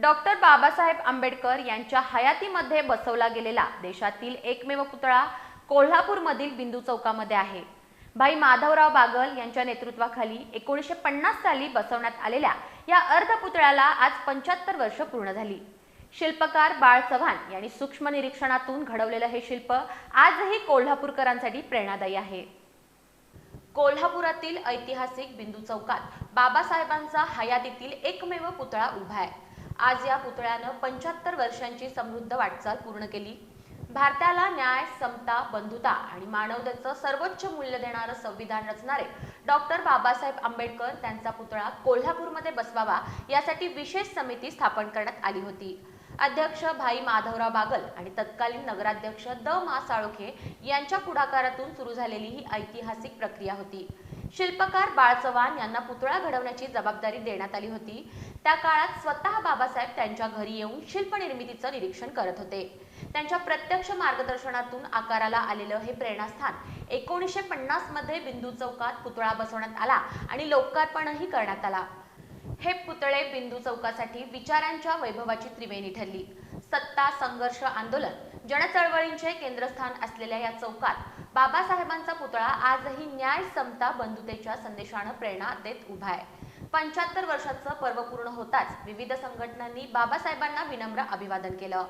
Doctor Babasaheb Ambedkar यांच्या हयातीमध्ये बसवला गेलेला देशातील एकमेव पुतळा कोल्हापूरमधील बिंदू चौकामध्ये आहे. भाई माधवराव बागल यांच्या नेतृत्वाखाली एकोणीसशे पन्नास साली बसवण्यात आलेल्या या अर्धपुतळ्याला आज पंच्याहत्तर वर्ष पूर्ण झाली. शिल्पकार बाळ चव्हाण यांनी सूक्ष्म निरीक्षणातून घडवलेलं हे शिल्प आजही कोल्हापूरकरांसाठी प्रेरणादायी आहे. कोल्हापुरातील ऐतिहासिक बिंदू चौकात बाबासाहेबांचा हयातीतील एकमेव पुतळा उभा आहे. आज या पुतळ्यानं पंच्याहत्तर वर्षांची समृद्ध वाटचाल पूर्ण केली. भारताला न्याय समता बंधुता आणि मानवतेचं सर्वोच्च मूल्य देणारं संविधान रचणारे डॉक्टर बाबासाहेब आंबेडकर त्यांचा पुतळा कोल्हापूरमध्ये बसवावा यासाठी विशेष समिती स्थापन करण्यात आली होती. अध्यक्ष भाई माधवराव बागल आणि तत्कालीन नगराध्यक्ष द. मा. साळोखे यांच्या पुढाकारातून सुरू झालेली ही ऐतिहासिक प्रक्रिया होती. शिल्पकार बाळ चव्हाण यांना पुतळा घडवण्याची जबाबदारी देण्यात आली होती. त्या काळात स्वतः बाबासाहेब त्यांच्या घरी येऊन शिल्प निर्मितीचं निरीक्षण करत होते. त्यांच्या प्रत्यक्ष मार्गदर्शनातून आकाराला आलेलं हे प्रेरणास्थान एकोणीसशे पन्नासमध्ये बिंदू चौकात पुतळा बसवण्यात आला आणि लोकार्पणही करण्यात आला. हे पुतळे बिंदू चौकासाठी विचारांच्या वैभवाची त्रिवेणी ठरली. सत्ता संघर्ष आंदोलन जनचळवळींचे केंद्रस्थान असलेल्या या चौकात बाबासाहेबांचा पुतळा आजही न्याय समता बंधुतेच्या संदेशानं प्रेरणा देत उभा आहे. पंच्याहत्तर वर्षाचं पर्व पूर्ण होताच विविध संघटनांनी बाबासाहेबांना विनम्र अभिवादन केलं.